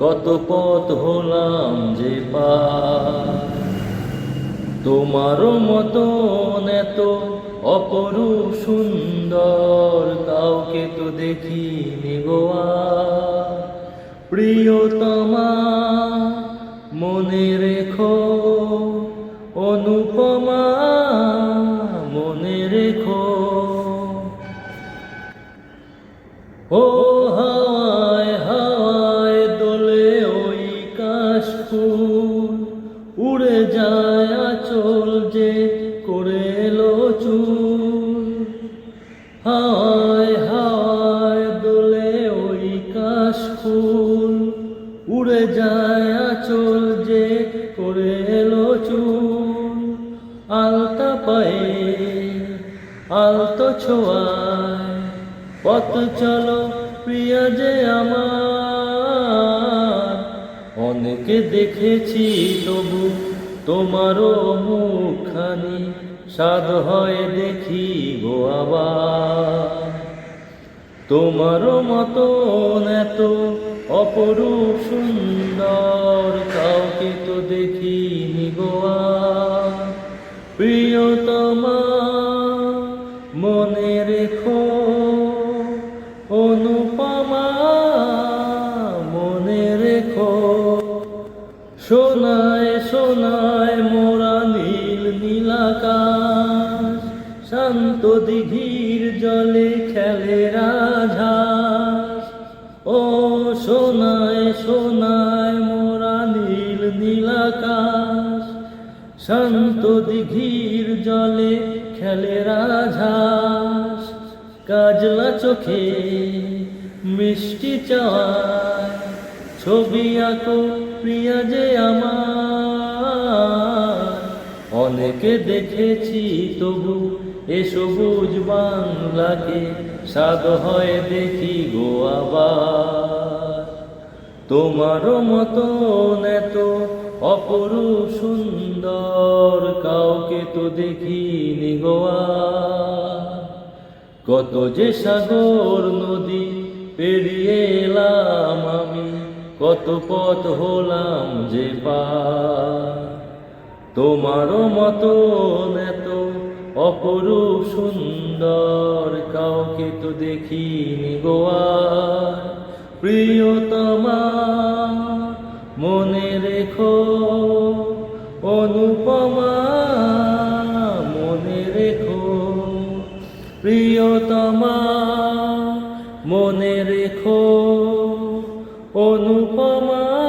কত পথ হলাম যে পার। তোমারও মতন এত অপরূপ সুন্দর, কাউকে তো দেখিনি গোয়া প্রিয়তমা, মনে রেখো, অনুপমা, মনে রেখো। ও হাওয়ায় উড়ে যায় আচল যে করে এলো চুল। হাওয়ায় হাওয়ায় দোলে ওই কাশফুল উড়ে যায় আচল যে করে এলো চুল। আলতা পায়ে, আলতো ছোঁয়ায়, পথ চলো প্রিয় যে আমার। অনেকে দেখেছি তবু তোমারও মুখখানি সাদ হয় দেখি গো আবার। তোমারও মতন এত অপরূপ সুন্দর কাউকে তো দেখিনি গোয়া প্রিয়তমা, মনে রেখো সোনায় সোনায় মোরা নীল নীলাকাশ, শান্ত দিঘির জলে খেলে রাধাস ও সোনায় সোনায় মোরা নীল নীলাকাশ, শান্ত দিঘির জলে খেলে রাধাস কাজলা চোখে মিষ্টি চাওয়ায় ছবি আঁকো প্রিয়া যে আমার। অনেকে দেখেছি তবু এ সবুজ বাংলাকে স্বাদ হয় দেখি গো আবার। তোমারও মতন এত অপরূপ সুন্দর কাউকে তো দেখিনি গোয়া কত যে সাগর নদী পেরিয়ে এলাম আমি কত পথ হলাম যে পার। তোমারও মতন এত অপরূপ সুন্দর কাউকে তো দেখিনি গোয়া প্রিয়তমা, মনে রেখো, অনুপমা, মনে রেখো। প্রিয়তমা, মনে রেখো। অনুপমা